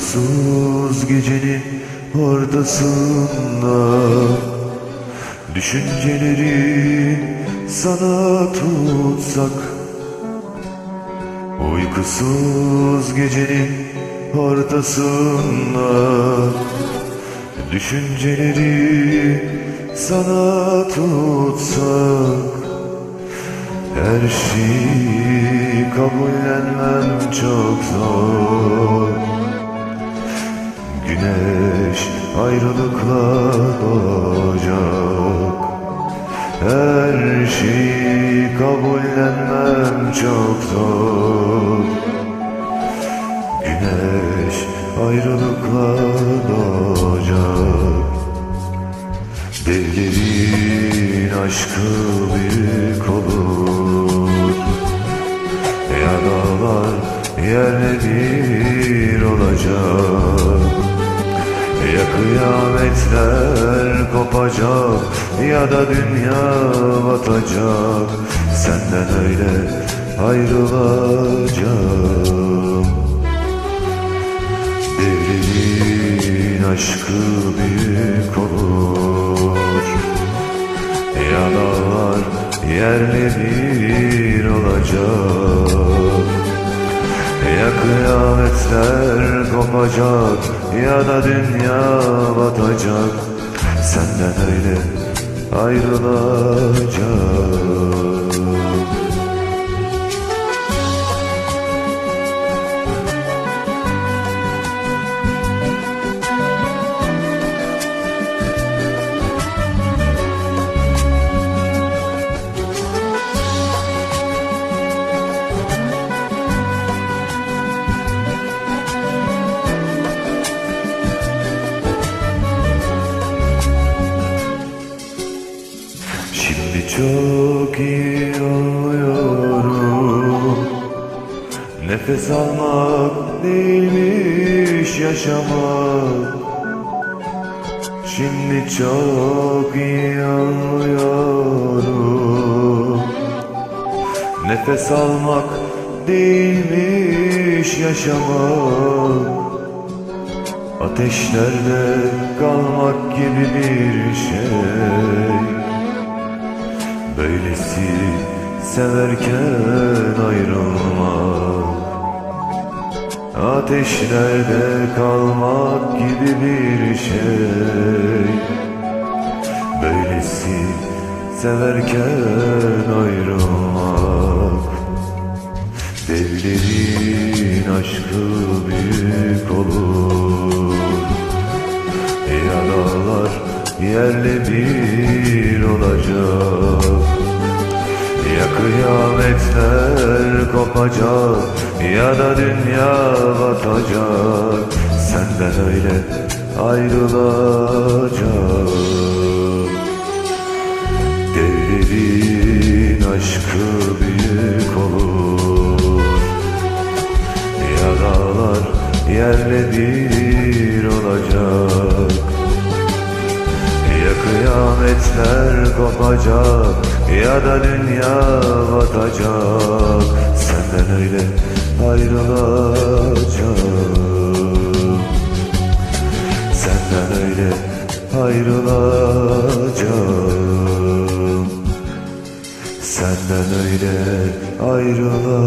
Uykusuz gecenin ortasında Düşünceleri sana tutsak Uykusuz gecenin ortasında Düşünceleri sana tutsak Her şeyi kabullenmem çok zor Güneş ayrılıkla doğacak. Her şeyi kabullenmem çok zor. Güneş ayrılıkla doğacak. Devlerin aşkı büyük olur. Ya dağlar yerle bir olacak Ya kıyametler kopacak Ya da dünya batacak. Senden öyle ayrılacağım. Devlerin aşkı büyük olur. Ya dağlar yerle bir olacak Ya kıyametler kopacak Ya da dünya batacak. Senden öyle ayrılacağım çok iyi anlıyorum Nefes almak değilmiş yaşamak? Şimdi çok iyi anlıyorum Nefes almak değilmiş yaşamak? Ateşlerde kalmak gibi bir şey Böylesi severken ayrılmak Ateşlerde kalmak gibi bir şey. Böylesi severken ayrılmak Devlerin aşkı büyük yerle bir olacak Ya kıyametler kopacak Ya da dünya batacak. Senden öyle ayrılacak. Devlerin aşkı büyük olur. Ya dağlar yerle bir olacak kıyametler kopacak Ya da dünya batacak. Senden öyle ayrılacak Senden öyle ayrılacağım. Senden öyle ayrılacağım